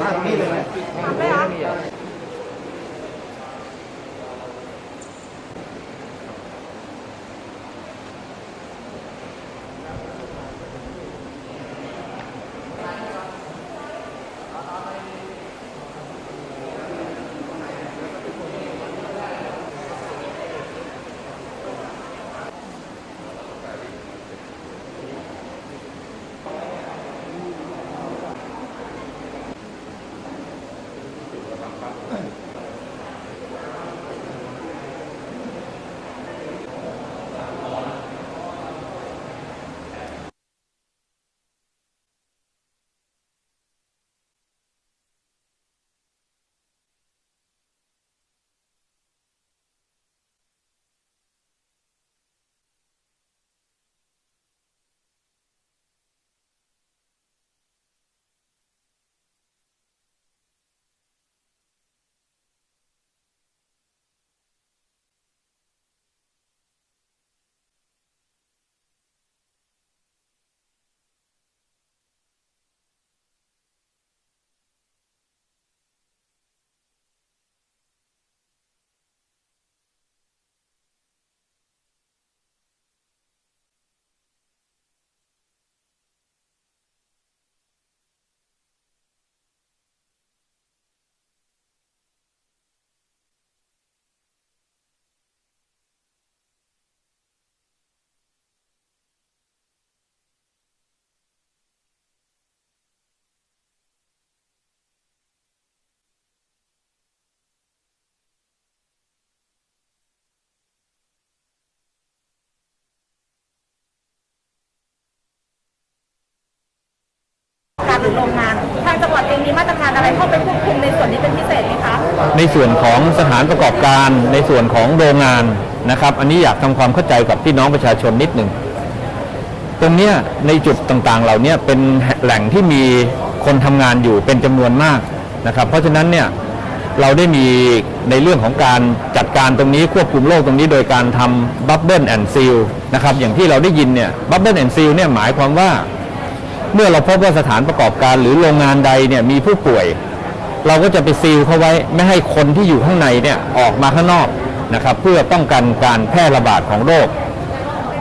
มาตร หมทำได้เหรอการหรือโรงงาน ทางจังหวัดเองมีมาตรการอะไรเข้าไปควบคุมในส่วนนี้เป็นพิเศษไหมคะในส่วนของสถานประกอบการในส่วนของโรงงานนะครับ อันนี้อยากทำความเข้าใจกับพี่น้องประชาชนนิดหนึ่งตรงเนี้ยในจุดต่างๆเหล่านี้เป็นแหล่งที่มีคนทำงานอยู่เป็นจำนวนมากนะครับ เพราะฉะนั้นเนี่ยเราได้มีในเรื่องของการจัดการตรงนี้ควบคุมโรคตรงนี้โดยการทำบับเบิลแอนด์ซีลนะครับอย่างที่เราได้ยินเนี่ยบับเบิลแอนด์ซีลเนี่ยหมายความว่า เมื่อเราพบว่าสถานประกอบการหรือโรงงานใดเนี่ยมีผู้ป่วย เราก็จะไปซีลเขาไว้ไม่ให้คนที่อยู่ข้างในเนี่ยออกมาข้างนอกนะครับ เพื่อป้องกันการแพร่ระบาดของโรค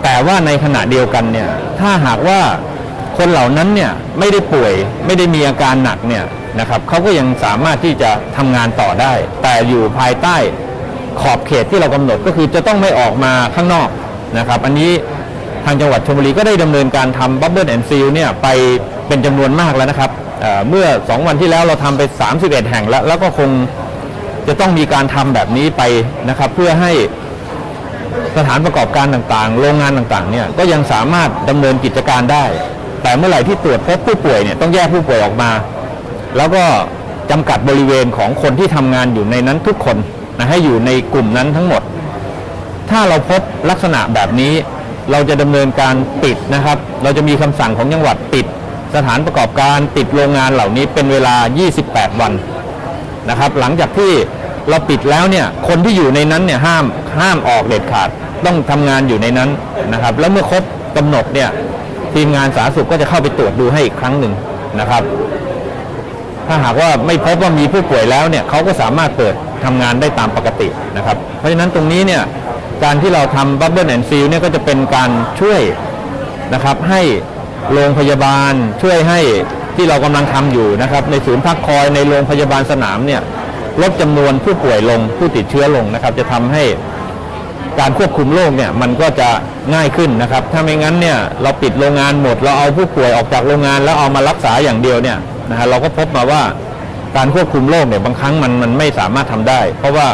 แต่ว่าในขณะเดียวกันเนี่ยถ้าหากว่าคนเหล่านั้นเนี่ยไม่ได้ป่วยไม่ได้มีอาการหนักเนี่ยนะครับเขาก็ยังสามารถที่จะทำงานต่อได้ แต่อยู่ภายใต้ขอบเขตที่เรากำหนดก็คือจะต้องไม่ออกมาข้างนอกนะครับ อันนี้ ทางจังหวัดชลบุรีก็ได้ดำเนินการทำบับเบิลแอนด์ซีลเนี่ยไปเป็นจำนวนมากแล้วนะครับเเมื่อ 2 วันที่แล้วเราทำไป 31 แห่งแล้ว แล้วก็คงจะต้องมีการทำแบบนี้ไปนะครับ เพื่อให้สถานประกอบการต่างๆ โรงงานต่างๆเนี่ยก็ยังสามารถดำเนินกิจการได้ แต่เมื่อไหร่ที่ตรวจพบผู้ป่วยเนี่ยต้องแยกผู้ป่วยออกมา แล้วก็จำกัดบริเวณของคนที่ทำงานอยู่ในนั้นทุกคนนะให้อยู่ในกลุ่มนั้นทั้งหมด ถ้าเราพบลักษณะแบบนี้ เราจะดำเนินการปิดนะครับ เราจะมีคำสั่งของจังหวัดปิด สถานประกอบการปิดโรงงานเหล่านี้เป็นเวลา 28 วันนะครับ หลังจากที่เราปิดแล้วเนี่ยคนที่อยู่ในนั้นเนี่ยห้ามห้ามออกเด็ดขาดต้องทำงานอยู่ในนั้นนะครับ แล้วเมื่อครบกำหนดเนี่ยทีมงานสาธารณสุขก็จะเข้าไปตรวจดูให้อีกครั้งหนึ่งนะครับ ถ้าหากว่าไม่พบว่ามีผู้ป่วยแล้วเนี่ยเขาก็สามารถเปิดทำงานได้ตามปกตินะครับ เพราะฉะนั้นตรงนี้เนี่ย การที่เราทำบับเบิลแอนด์ซีลเนี่ยก็จะเป็นการช่วยนะครับให้โรงพยาบาลช่วยให้ที่เรากำลังทำอยู่นะครับในศูนย์พักคอยในโรงพยาบาลสนามเนี่ยลดจำนวนผู้ป่วยลงผู้ติดเชื้อลงนะครับ จะทำให้การควบคุมโรคเนี่ยมันก็จะง่ายขึ้นนะครับ ถ้าไม่งั้นเนี่ยเราปิดโรงงานหมด เราเอาผู้ป่วยออกจากโรงงานแล้วเอามารักษาอย่างเดียวเนี่ยนะฮะเราก็พบมาว่าการควบคุมโรคเนี่ยบางครั้งมันมันไม่สามารถทำได้ เพราะว่า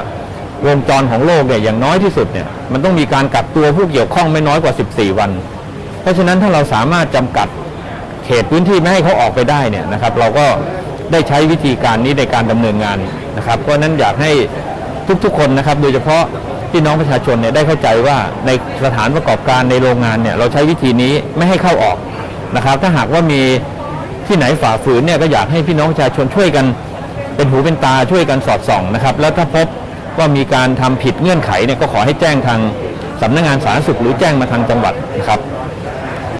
วงจรของโรคเนี่ยอย่างน้อยที่สุดเนี่ยมันต้องมีการกักตัวผู้เกี่ยวข้องไม่น้อยกว่า 14 วัน เพราะฉะนั้นถ้าเราสามารถจำกัดเขตพื้นที่ไม่ให้เขาออกไปได้เนี่ยนะครับ เราก็ได้ใช้วิธีการนี้ในการดำเนินงานนะครับ เพราะฉะนั้นอยากให้ทุกๆคนนะครับ โดยเฉพาะพี่น้องประชาชนเนี่ยได้เข้าใจว่าในสถานประกอบการในโรงงานเนี่ยเราใช้วิธีนี้ไม่ให้เข้าออกนะครับ ถ้าหากว่ามีที่ไหนฝ่าฝืนเนี่ยก็อยากให้พี่น้องประชาชนช่วยกัน เป็นหูเป็นตาช่วยกันสอดส่องนะครับ แล้วถ้าพบ ว่ามีการทำผิดเงื่อนไขเนี่ยก็ขอให้แจ้งทางสำนักงานสาธารณสุขหรือแจ้งมาทางจังหวัดนะครับ